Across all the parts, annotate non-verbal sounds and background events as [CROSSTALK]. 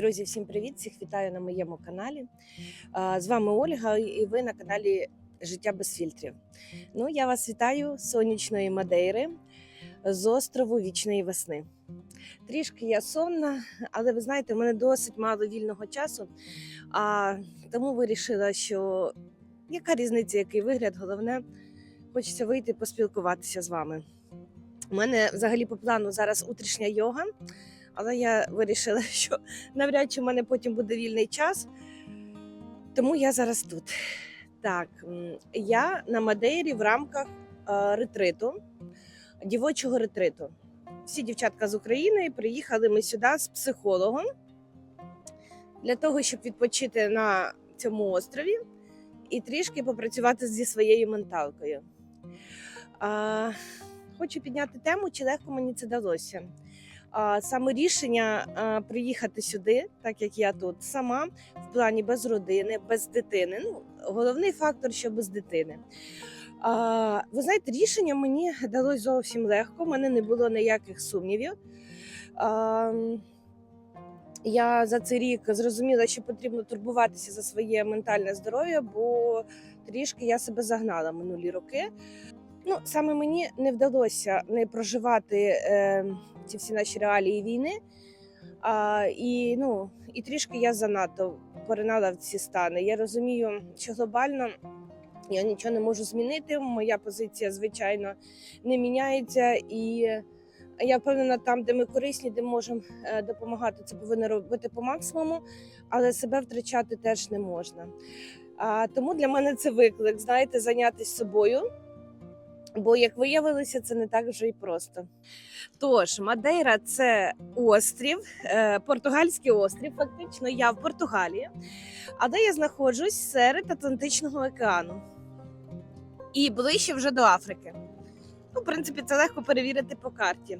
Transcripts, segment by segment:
Друзі, всім привіт! Всіх вітаю на моєму каналі. З вами Ольга, і ви на каналі Життя без фільтрів. Ну, я вас вітаю з сонячної Мадейри з острову Вічної весни. Трішки я сонна, але ви знаєте, в мене досить мало вільного часу. А тому вирішила, що яка різниця, який вигляд, головне, хочеться вийти поспілкуватися з вами. У мене взагалі по плану зараз утрішня йога. Але я вирішила, [LAUGHS] що навряд чи в мене потім буде вільний час. Тому я зараз тут. Так, я на Мадейрі в рамках е, ретриту, дівочого ретриту. Всі дівчатка з України приїхали ми сюди з психологом для того, щоб відпочити на цьому острові і трішки попрацювати зі своєю менталкою. Хочу підняти тему, чи легко мені це далося. Саме рішення приїхати сюди, так як я тут сама, в плані без родини, без дитини. Ну, головний фактор, що без дитини. Ви знаєте, рішення мені далось зовсім легко, в мене не було ніяких сумнівів. Я за цей рік зрозуміла, що потрібно турбуватися за своє ментальне здоров'я, бо трішки я себе загнала минулі роки. Ну, саме мені не вдалося не проживати е, ці всі наші реалії війни. А, і, ну, і трішки я занадто поринала в ці стани. Я розумію, що глобально я нічого не можу змінити. Моя позиція, звичайно, не міняється. І я впевнена, там, де ми корисні, де можемо е, допомагати, це повинно робити по максимуму, але себе втрачати теж не можна. А, тому для мене це виклик, знаєте, зайнятися собою. Бо, як виявилося, це не так вже й просто. Тож, Мадейра це острів, е, португальський острів. Фактично, я в Португалії, але я знаходжусь серед Атлантичного океану і ближче вже до Африки. Ну, в принципі, це легко перевірити по карті.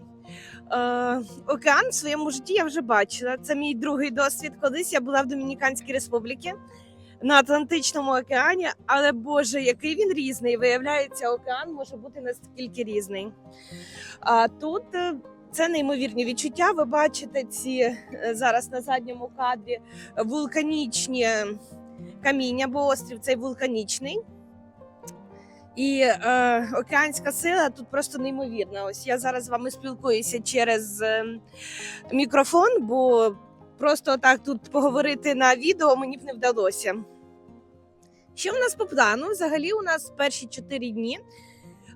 Е, океан в своєму житті я вже бачила. Це мій другий досвід. Колись я була в Домініканській Республіці на Атлантичному океані, але Боже, який він різний. Виявляється, океан може бути настільки різний. А тут е, це неймовірні відчуття. Ви бачите ці е, зараз на задньому кадрі вулканічні каміння, бо острів цей вулканічний. І е, океанська сила тут просто неймовірна. Ось я зараз з вами спілкуюся через е, мікрофон, бо просто так тут поговорити на відео мені б не вдалося. Що в нас по плану? Взагалі, у нас перші чотири дні.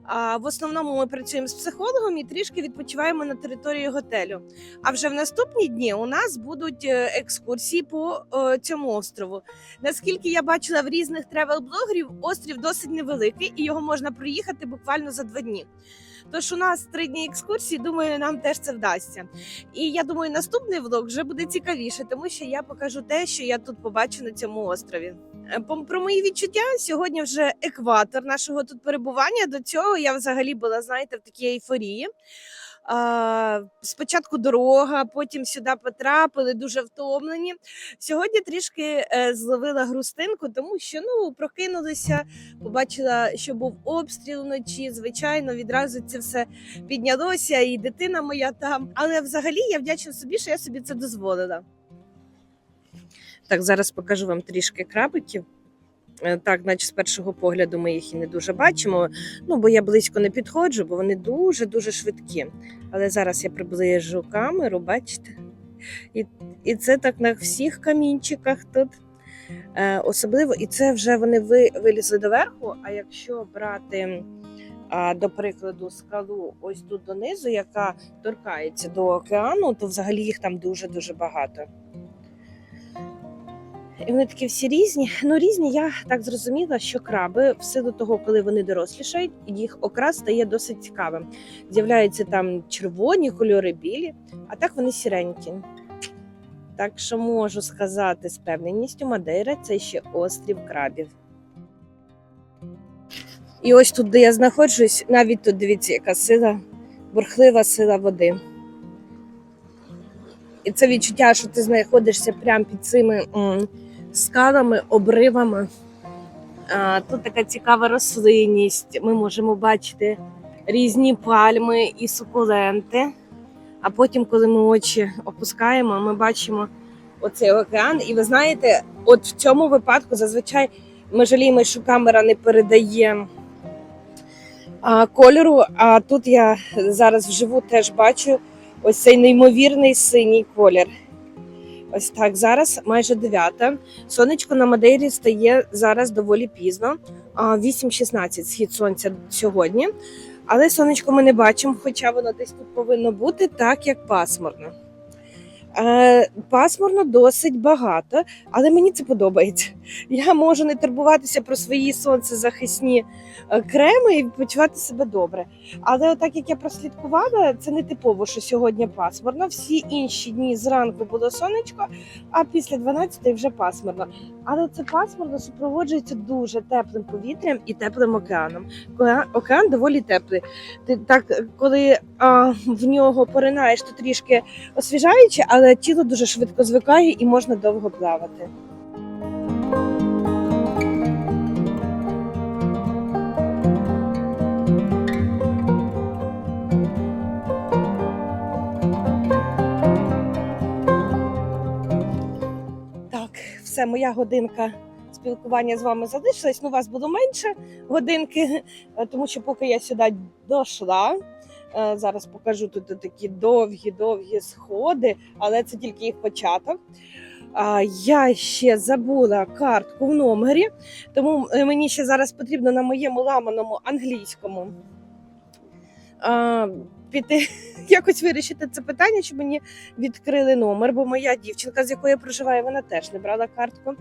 А в основному ми працюємо з психологом і трішки відпочиваємо на території готелю. А вже в наступні дні у нас будуть е, екскурсії по е, цьому острову. Наскільки я бачила в різних тревел-блогерів, острів досить невеликий і його можна проїхати буквально за два дні. Тож у нас три дні екскурсії, думаю, нам теж це вдасться. І я думаю, наступний влог вже буде цікавіше, тому що я покажу те, що я тут побачу на цьому острові. Е, Про мої відчуття сьогодні вже екватор нашого тут перебування. До цього я взагалі була, знаєте, в такій ейфорії. Спочатку дорога, потім сюди потрапили, дуже втомлені. Сьогодні трішки е, зловила грустинку, тому що ну прокинулися, побачила, що був обстріл вночі. Звичайно, відразу це все піднялося, і дитина моя там. Але взагалі я вдячна собі, що я собі це дозволила. Так, зараз покажу вам трішки крабиків. Е, Так, наче з першого погляду ми їх і не дуже бачимо. Ну, бо я близько не підходжу, бо вони дуже-дуже швидкі. Але зараз я приближу камеру, бачите? І, і це так на всіх камінчиках тут. Е, особливо, і це вже вони ви, вилізли доверху. А якщо брати, а, до прикладу, скалу ось тут донизу, яка торкається до океану, то взагалі їх там дуже-дуже багато. І вони такі всі різні. Ну, різні, я так зрозуміла, що краби, в силу того, коли вони дорослішають, їх окрас стає досить цікавим. З'являються там червоні кольори білі, а так вони сіренькі. Так що можу сказати з певненістю, Мадейра це ще острів крабів. І ось тут, де я знаходжусь, навіть тут дивіться, яка сила, бурхлива сила води. І це відчуття, що ти знаходишся прямо під цими скалами, обривами. Тут така цікава рослинність. Ми можемо бачити різні пальми і сукуленти. А потім, коли ми очі опускаємо, ми бачимо оцей океан. І ви знаєте, от в цьому випадку зазвичай ми жаліємо, що камера не передає кольору. А тут я зараз вживу теж бачу ось цей неймовірний синій колір. Ось так, зараз майже дев'ята. Сонечко на Мадейрі стає зараз доволі пізно. а, 8.16 схід сонця сьогодні. Але сонечко ми не бачимо, хоча воно десь тут повинно бути, так як пасмурно. Пасмурно досить багато, але мені це подобається. [LAUGHS] Я можу не турбуватися про свої сонцезахисні е, креми і почувати себе добре. Але так як я прослідкувала, це не типово, що сьогодні пасмурно. Всі інші дні зранку було сонечко, а після 12 вже пасмурно. Але це пасмурно супроводжується дуже теплим повітрям і теплим океаном. Океан- доволі теплий. Ти так, коли а, в нього поринаєш, то трішки освіжаюче, але тіло дуже швидко звикає і можна довго плавати. Так, все, моя годинка спілкування з вами залишилась. Ну, вас було менше годинки, [LAUGHS] тому що поки я сюди дійшла. Е, Зараз покажу тут такі довгі-довгі сходи, але це тільки їх початок. А, Я ще забула картку в номері, тому е, мені ще зараз потрібно на моєму ламаному англійському піти [LAUGHS] якось вирішити це питання, щоб мені відкрили номер, бо моя дівчинка, з якою я проживаю, вона теж не брала картку.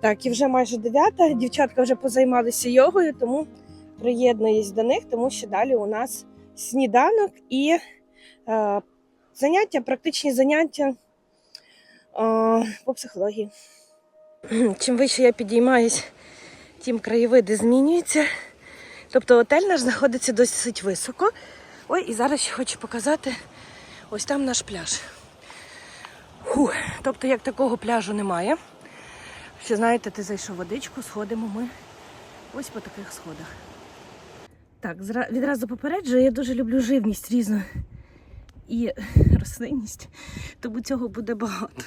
Так, і вже майже дев'ята. Дівчатка вже позаймалися йогою, тому приєднуюсь до них, тому що далі у нас сніданок і е, заняття, практичні заняття е, по психології. Чим вище я підіймаюсь, тим краєвиди змінюються. Тобто отель наш знаходиться досить високо. Ой, і зараз ще хочу показати ось там наш пляж. Фу, тобто, як такого пляжу немає. Ще знаєте, ти зайшов водичку, сходимо ми ось по таких сходах. Так, відразу попереджую, я дуже люблю живність різну і рослинність, тому цього буде багато.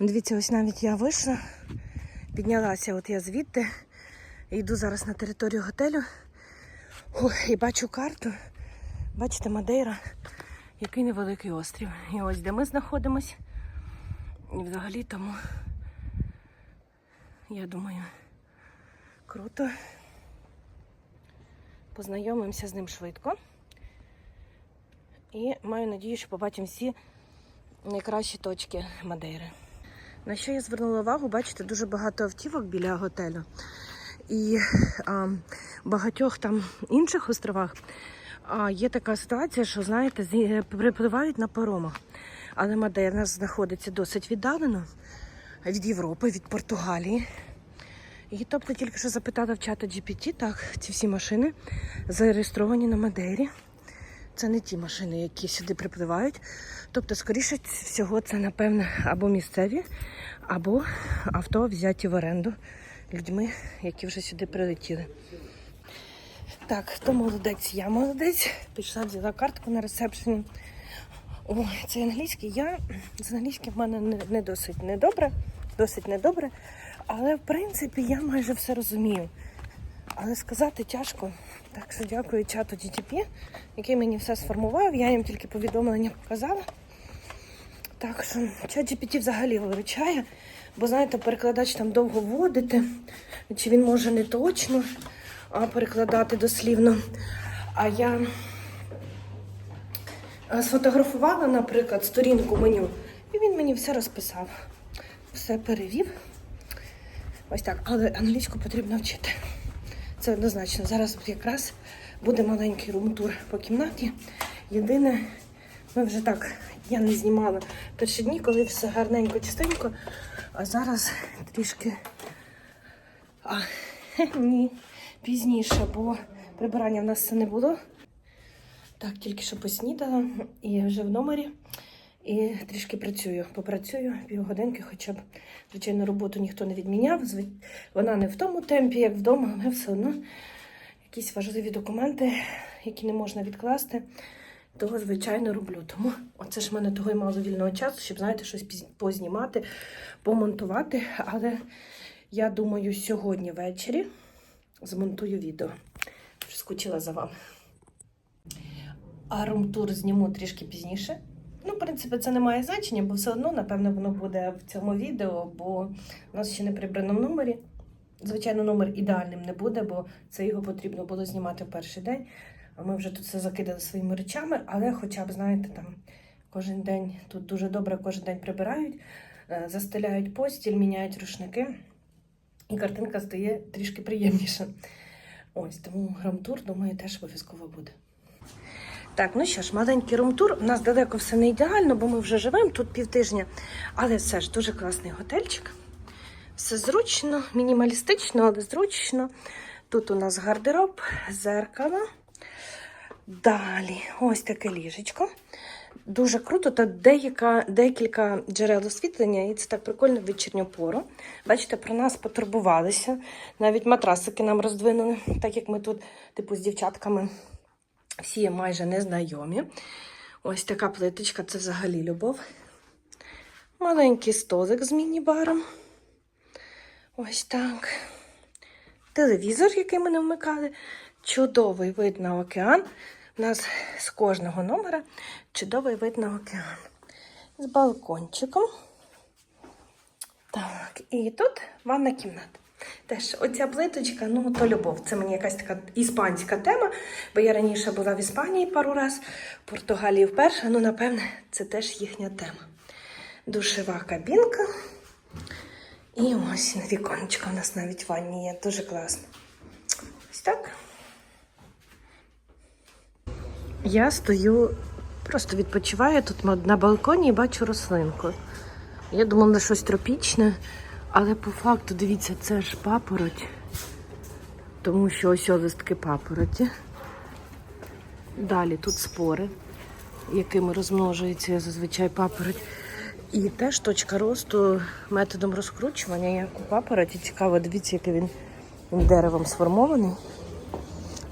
Дивіться, ось навіть я вийшла, піднялася, от я звідти, йду зараз на територію готелю. Ой, і бачу карту. Бачите, Мадейра, який невеликий острів. І ось де ми знаходимось. І взагалі тому, я думаю, круто. Познайомимося з ним швидко. І маю надію, що побачимо всі найкращі точки Мадейри. На що я звернула увагу, бачите, дуже багато автівок біля готелю. І а, багатьох там інших островах а, є така ситуація, що, знаєте, припливають на паромах. Але Мадейра знаходиться досить віддалено від Європи, від Португалії. І тобто тільки що запитала в чата GPT, так, ці всі машини зареєстровані на Мадейрі. Це не ті машини, які сюди припливають. Тобто, скоріше всього, це, напевно, або місцеві, або авто взяті в оренду людьми, які вже сюди прилетіли. Так, хто молодець? Я молодець. Пішла, взяла картку на ресепшені. Ой, це англійський. Я з англійським в мене не, не досить недобре, досить недобре. Але в принципі я майже все розумію. Але сказати тяжко. Так що дякую чату DTP, який мені все сформував. Я їм тільки повідомлення показала. Так що чат GPT взагалі виручає, бо знаєте, перекладач там довго вводити, чи він може не точно перекладати дослівно. А я сфотографувала, наприклад, сторінку меню, і він мені все розписав. Все перевів. Ось так, але англійську потрібно вчити. Це однозначно. Зараз якраз буде маленький рум-тур по кімнаті. Єдине, ми вже так, я не знімала перші дні, коли все гарненько, чистенько, а зараз трішки а, [LAUGHS] ні, пізніше, бо прибирання в нас це не було. Так, тільки що поснідала і вже в номері. І трішки працюю. Попрацюю півгодинки, хоча б, звичайно, роботу ніхто не відміняв. Вона не в тому темпі, як вдома, але все одно якісь важливі документи, які не можна відкласти. Того, звичайно, роблю. Тому оце ж в мене того й мало вільного часу, щоб, знаєте, щось познімати, помонтувати. Але я думаю, сьогодні ввечері змонтую відео. Вже скучила за вами. А румтур зніму трішки пізніше. Ну, в принципі, це не має значення, бо все одно, напевно, воно буде в цьому відео, бо у нас ще не прибрано в номері. Звичайно, номер ідеальним не буде, бо це його потрібно було знімати в перший день. А ми вже тут все закидали своїми речами, але хоча б, знаєте, там кожен день тут дуже добре, кожен день прибирають, е, застеляють постіль, міняють рушники, і картинка стає трішки приємніша. Ось тому румтур, думаю, теж обов'язково буде. Так, ну що ж, маленький румтур. У нас далеко все не ідеально, бо ми вже живемо тут півтижня. Але все ж дуже класний готельчик. Все зручно, мінімалістично, але зручно. Тут у нас гардероб, зеркало. Далі, ось таке ліжечко. Дуже круто, та деяка, декілька джерел освітлення, і це так прикольно в вечірню пору. Бачите, про нас потурбувалися. Навіть матрасики нам роздвинули, так як ми тут, типу, з дівчатками всі майже незнайомі. Ось така плиточка це взагалі любов. Маленький столик з міні-баром. Ось так. Телевізор, який ми не вмикали. Чудовий вид на океан. У нас з кожного номера чудовий вид на океан. З балкончиком. Так, і тут ванна кімната. Теж оця плиточка, ну то любов. Це мені якась така іспанська тема, бо я раніше була в Іспанії пару раз, в Португалії вперше. Ну, напевне, це теж їхня тема. Душева кабінка. І ось на у нас навіть в ванні є. Дуже класно. Ось так. Я стою, просто відпочиваю тут на балконі і бачу рослинку. Я думала, щось тропічне, але по факту, дивіться, це ж папороть. Тому що ось листки папороті. Далі тут спори, якими розмножується зазвичай папороть. І теж точка росту методом розкручування, як у папороті. Цікаво, дивіться, який він, він деревом сформований.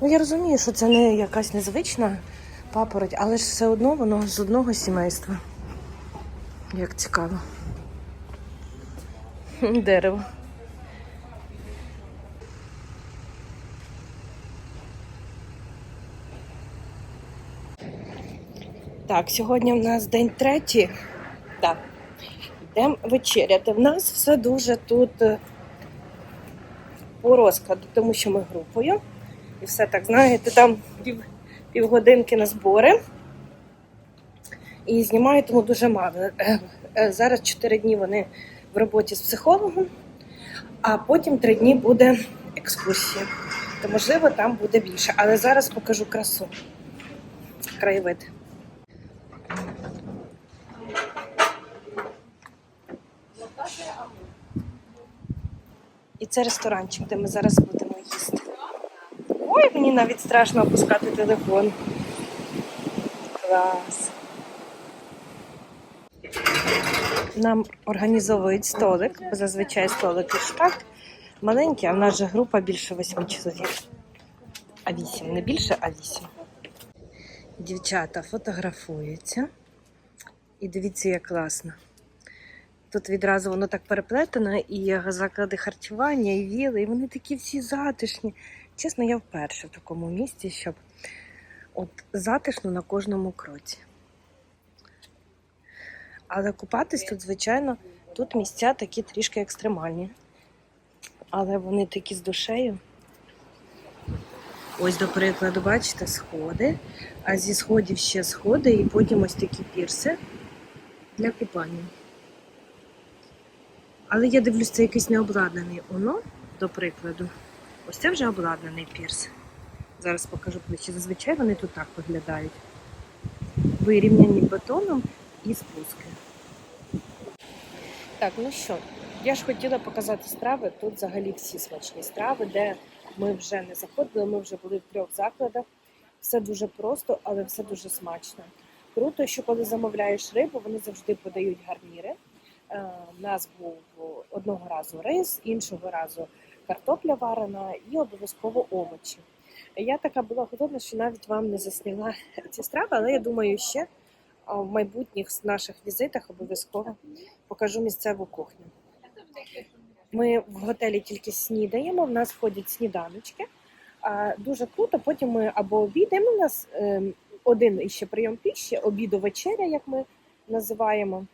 Ну, я розумію, що це не якась незвична папороть, але ж все одно воно з одного сімейства. Як цікаво. [LAUGHS] Дерево. Так, сьогодні в нас день третій. Так. Йдемо вечеряти. В нас все дуже тут е, по розкладу, тому що ми групою. І все так, знаєте, там пів, півгодинки на збори. І знімаю тому дуже мало. Е, е, Зараз 4 дні вони в роботі з психологом, а потім 3 дні буде екскурсія. То, можливо, там буде більше. Але зараз покажу красу. Краєвид. І це ресторанчик, де ми зараз будемо їсти. Ой, мені навіть страшно опускати телефон. Клас. Нам організовують столик, бо зазвичай столики ж так маленькі, а в нас же група більше восьми чоловік. А вісім, не більше, а вісім. Дівчата фотографуються. І дивіться, як класно. Тут відразу воно так переплетено, і заклади харчування, і віли, і вони такі всі затишні. Чесно, я вперше в такому місці, щоб от затишно на кожному кроці. Але купатись тут, звичайно, тут місця такі трішки екстремальні. Але вони такі з душею. Ось, до прикладу, бачите, сходи, а зі сходів ще сходи, і потім ось такі пірси для купання. Але я дивлюсь, це якийсь необладнаний оно, до прикладу. Ось це вже обладнаний пірс. Зараз покажу ближче. Зазвичай вони тут так виглядають. Вирівняні бетоном і спуски. Так, ну що, я ж хотіла показати страви. Тут взагалі всі смачні страви, де ми вже не заходили, ми вже були в трьох закладах. Все дуже просто, але все дуже смачно. Круто, що коли замовляєш рибу, вони завжди подають гарніри. Е, У нас був одного разу рис, іншого разу картопля варена і обов'язково овочі. Я така була голодна, що навіть вам не засняла [LAUGHS] ці страви, але я думаю, ще в майбутніх наших візитах обов'язково покажу місцеву кухню. Ми в готелі тільки снідаємо, в нас входять сніданочки. Дуже круто. Потім ми або обідаємо. У нас ем, один іще прийом піші, обіду вечеря, як ми називаємо.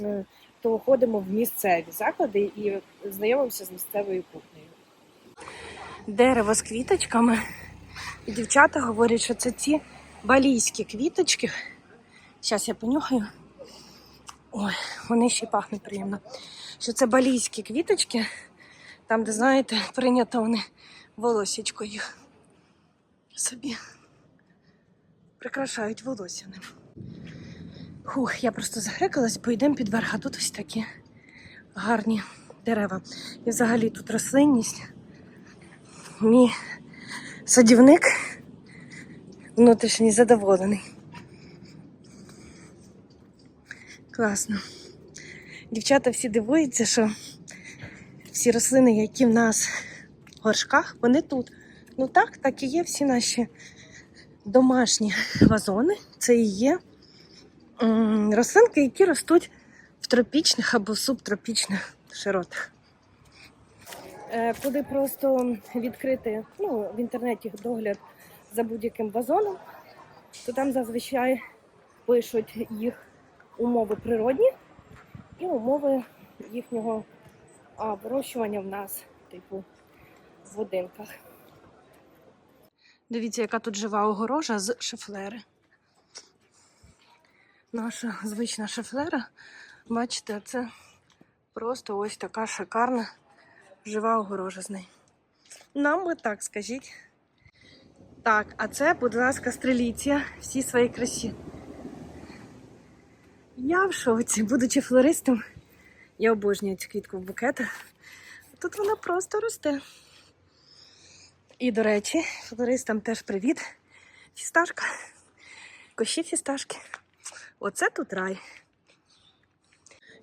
Е, То ходимо в місцеві заклади і знайомимося з місцевою кухнею. Дерево з квіточками. Дівчата говорять, що це ці балійські квіточки. Зараз я понюхаю. Ой, вони ще пахнуть приємно. Що це балійські квіточки, там, де, знаєте, прийнято вони волосічко їх собі прикрашають волосся ним. Хух, я просто захекалась, поїдемо під верх, а тут ось такі гарні дерева. І взагалі тут рослинність. Мій садівник внутрішній задоволений. Класно. Дівчата всі дивуються, що всі рослини, які в нас в горшках, вони тут. Ну так, так і є всі наші домашні вазони. Це і є рослинки, які ростуть в тропічних або субтропічних широтах. Е, Коли просто відкрити ну, в інтернеті догляд за будь-яким вазоном, то там зазвичай пишуть їх умови природні і умови їхнього вирощування в нас, типу, в будинках. Дивіться, яка тут жива огорожа з шифлери. Наша звична шифлера. Бачите, це просто ось така шикарна жива огорожа з неї. Нам би так скажіть. Так, а це, будь ласка, стреліція всі свої красі. Я в шоці, будучи флористом, я обожнюю цю квітку в букетах. Тут вона просто росте. І, до речі, флористам теж привіт. Фісташка. Кощі фісташки. Оце тут рай.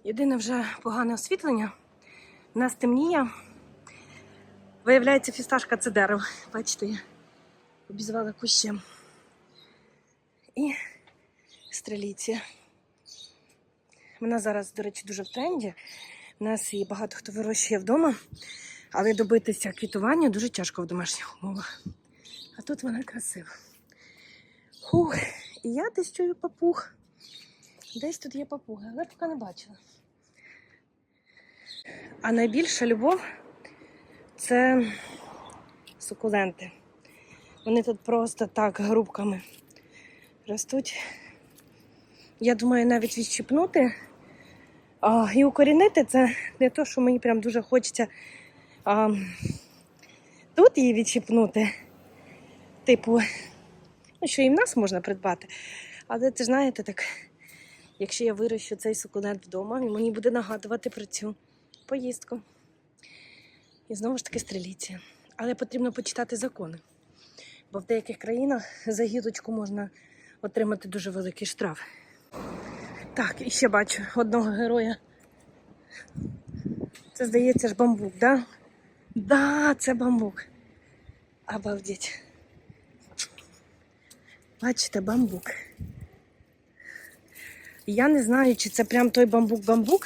Єдине вже погане освітлення. У нас темніє. Виявляється, фісташка це дерево. Бачите, я обізвала кущем. І стреліція. Вона зараз, до речі, дуже в тренді. У нас її багато хто вирощує вдома, але добитися квітування дуже тяжко в домашніх умовах. А тут вона красива. Фух, і я десь чую папуг. Десь тут є папуги, але поки не бачила. А найбільша любов це сукуленти. Вони тут просто так грубками ростуть. Я думаю, навіть відщипнути а, і укорінити це не то, що мені прям дуже хочеться а, тут її відщипнути. Типу, ну, що і в нас можна придбати. Але це знаєте, так, якщо я вирощу цей сукулент вдома, він мені буде нагадувати про цю поїздку. І знову ж таки стріліція. Але потрібно почитати закони. Бо в деяких країнах за гілочку можна отримати дуже великий штраф. Так, і ще бачу одного героя. Це, здається, ж бамбук, да? Да, це бамбук. Обалдеть. Бачите, бамбук. Я не знаю, чи це прям той бамбук-бамбук,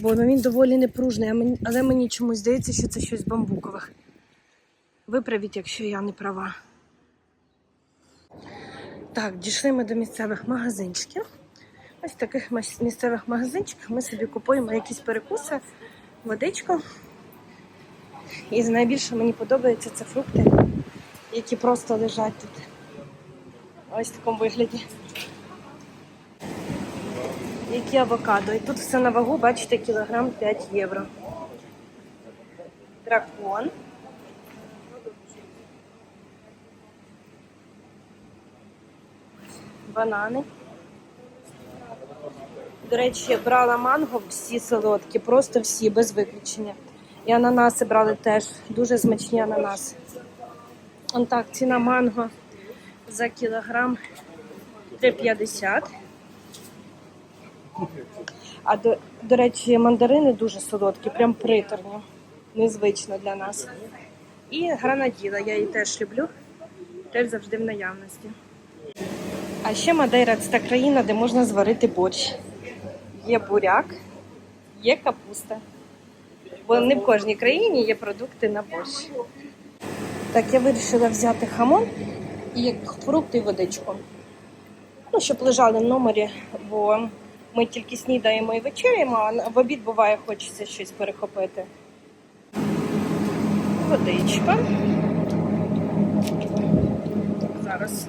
бо ну, він доволі непружний, але мені чомусь здається, що це щось бамбукове. Виправіть, якщо я не права. Так, дійшли ми до місцевих магазинчиків. Ось в таких місцевих магазинчиках ми собі купуємо якісь перекуси, водичку. І найбільше мені подобаються це фрукти, які просто лежать тут. Ось в такому вигляді. Які авокадо. І тут все на вагу, бачите, кілограм 5 євро. Дракон. Банани. До речі, брала манго, всі солодкі, просто всі, без виключення. І ананаси брали теж, дуже смачні ананаси. Он так, ціна манго за кілограм 3,50. А до, до речі, мандарини дуже солодкі, прям приторні. Незвично для нас. І гранаділа, я її теж люблю, теж завжди в наявності. А ще Мадейра це та країна, де можна зварити борщ. Є буряк, є капуста. Бо не в кожній країні є продукти на борщ. Так, я вирішила взяти хамон і фрукти і водичку. Ну, щоб лежали в номері, бо ми тільки снідаємо і вечеряємо, а в обід буває хочеться щось перехопити. Водичка. Так, зараз.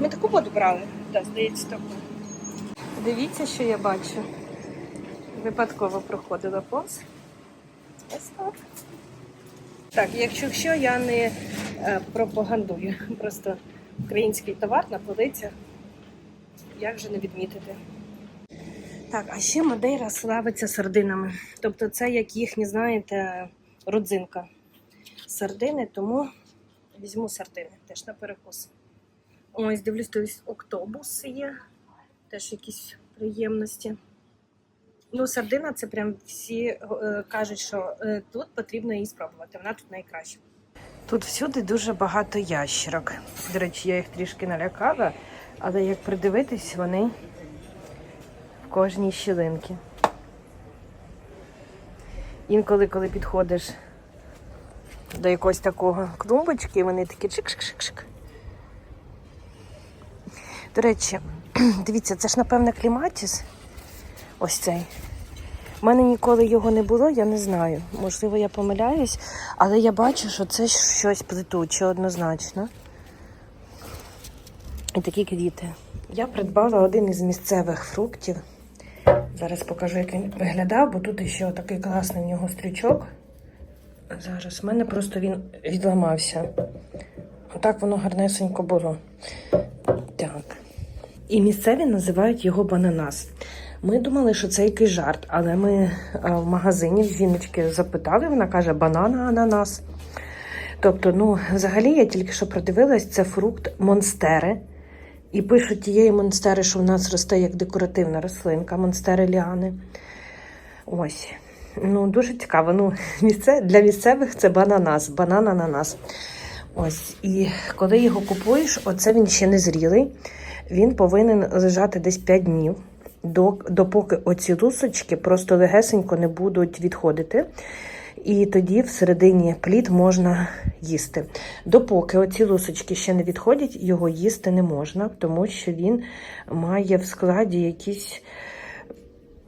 Ми таку воду брали? Так, здається, таку. Дивіться, що я бачу. Випадково проходила повз. Ось так. Так, якщо що, я не е, пропагандую. Просто український товар на полицях. Як же не відмітити? Так, а ще Мадейра славиться сардинами. Тобто це як їхні, знаєте, родзинка. Сардини, тому візьму сардини теж на перекус. Ось, дивлюсь, то октобуси є. Теж якісь приємності. Ну, сардина це прям всі е, кажуть, що е, тут потрібно її спробувати. Вона тут найкраща. Тут всюди дуже багато ящерок. До речі, я їх трішки налякала, але як придивитись, вони в кожній щілинці. Інколи, коли підходиш до якогось такого клумбочки, вони такі чик-чик-чик-чик. До речі, [CLEARS THROAT] дивіться, це ж, напевне, кліматіс. Ось цей. У мене ніколи його не було, я не знаю. Можливо, я помиляюсь, але я бачу, що це щось плетуче однозначно. І такі квіти. Я придбала один із місцевих фруктів. Зараз покажу, як він виглядав, бо тут ще такий класний в нього стрючок. Зараз в мене просто він відламався. Отак воно гарнесенько було. Так. І місцеві називають його бананас. Ми думали, що це якийсь жарт, але ми е, в магазині жіночки запитали, вона каже банана ананас. Тобто, ну, взагалі, я тільки що продивилась, це фрукт монстери. І пишуть тієї монстери, що в нас росте як декоративна рослинка, монстери ліани. Ось. Ну, дуже цікаво. Ну, [LAUGHS] місце, для місцевих це бананас, банан ананас. Ось. І коли його купуєш, оце він ще не зрілий. Він повинен лежати десь 5 днів, допоки оці лусочки просто легесенько не будуть відходити. І тоді всередині плід можна їсти. Допоки оці лусочки ще не відходять, його їсти не можна, тому що він має в складі якісь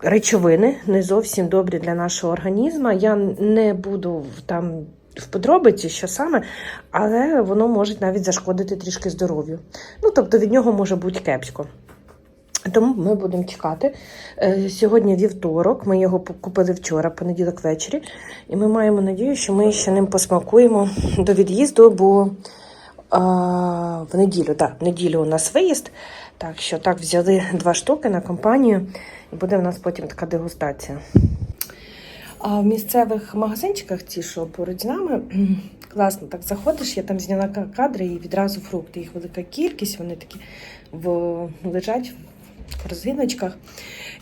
речовини, не зовсім добрі для нашого організму. Я не буду там в подробиці, що саме, але воно може навіть зашкодити трішки здоров'ю. Ну, тобто від нього може бути кепсько. Тому ми будемо чекати. Е, Сьогодні вівторок, ми його купили вчора, понеділок ввечері, і ми маємо надію, що ми ще ним посмакуємо до від'їзду, бо а, в неділю, так, в неділю у нас виїзд. Так що так взяли два штуки на компанію, і буде в нас потім така дегустація. А в місцевих магазинчиках, ті, що поруч з нами, класно так заходиш, я там зняла кадри і відразу фрукти. Їх велика кількість, вони такі в, лежать в корзиночках.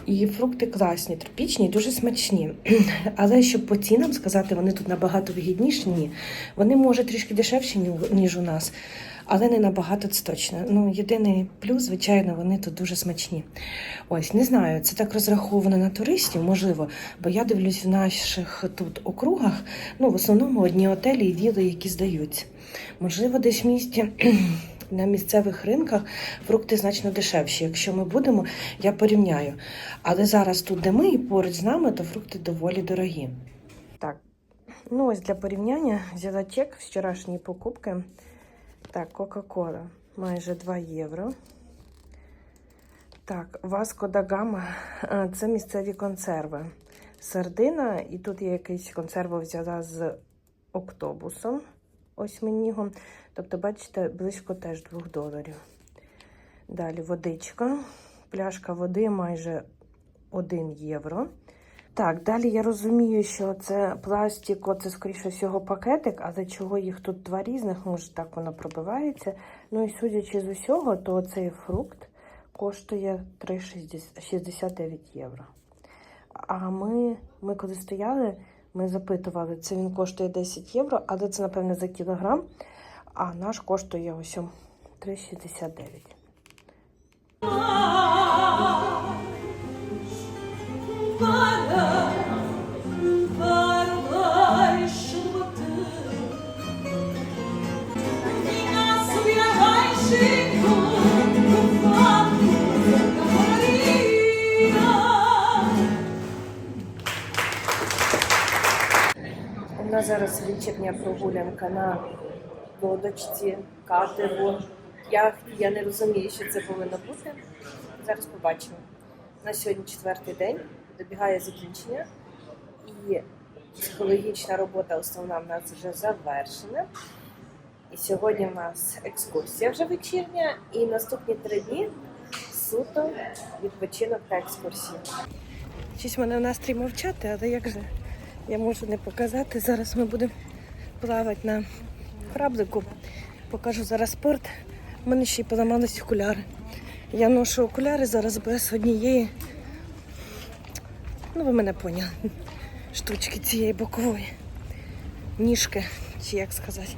І фрукти класні, тропічні, дуже смачні. [CLEARS THROAT] Але щоб по цінам сказати, вони тут набагато вигідніші, ні. Вони може трішки дешевші, ні- ніж у нас, але не набагато це точно. Ну, єдиний плюс, звичайно, вони тут дуже смачні. Ось, не знаю, це так розраховано на туристів, можливо, бо я дивлюсь в наших тут округах, ну, в основному одні готелі і віли, які здаються. Можливо, десь в місті. [CLEARS THROAT] На місцевих ринках фрукти значно дешевші. Якщо ми будемо, я порівняю. Але зараз тут, де ми і поруч з нами, то фрукти доволі дорогі. Так, ну ось для порівняння взяла чек з вчорашньої покупки. Так, Кока-Кола майже 2 євро. Так, Васко да Гама це місцеві консерви. Сардина, і тут я якийсь консерву взяла з октобусом, осьминігом. Тобто, бачите, близько теж 2 доларів. Далі водичка. Пляшка води майже 1 євро. Так, далі я розумію, що це пластик, це, скоріше всього, пакетик, але чого їх тут два різних, може так воно пробивається. Ну і судячи з усього, то цей фрукт коштує 3,69 євро. А ми, ми коли стояли, Ми запитували, це він коштує 10 євро, але це, напевне, за кілограм. А наш коштує ось 3,69. У нас зараз вечірня прогулянка на лодочці, катеру, яхті. Я не розумію, що це повинно бути. Зараз побачимо. На сьогодні четвертий день, добігає закінчення, і психологічна робота основна в нас вже завершена. І сьогодні в нас екскурсія вже вечірня, і наступні три дні суто відпочинок та екскурсії. Щось в настрій мовчати, але як же я можу не показати. Зараз ми будемо плавати на кораблику. Покажу зараз спорт. У мене ще й поламались окуляри. Я ношу окуляри зараз без однієї. Ну, ви мене поняли. Штучки цієї бокової. Ніжки, чи як сказати.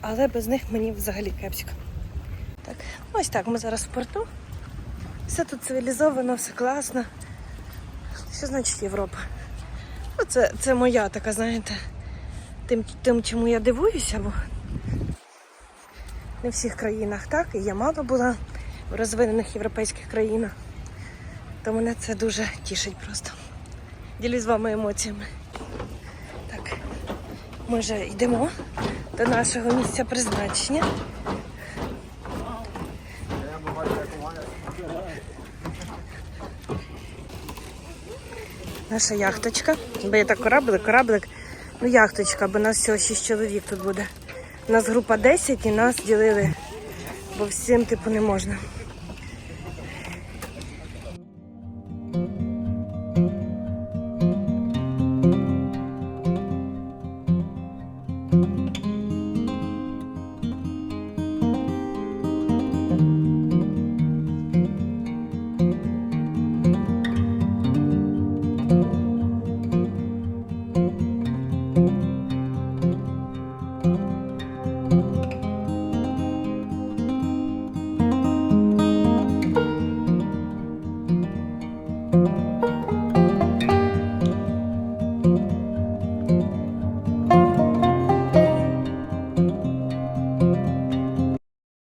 Але без них мені взагалі кепсько. Так, ну ось так, ми зараз в порту. Все тут цивілізовано, все класно. Що значить Європа? Ну, це, це моя така, знаєте, тим, тим, чому я дивуюся, бо не в всіх країнах так, і я мало була в розвинених європейських країнах. То мене це дуже тішить просто. Ділюсь з вами емоціями. Так, ми вже йдемо до нашого місця призначення. Наша яхточка. Бо є так кораблик, кораблик. Ну, яхточка, бо нас всього 6 чоловік тут буде. У нас група 10 і нас ділили, бо всім типу не можна.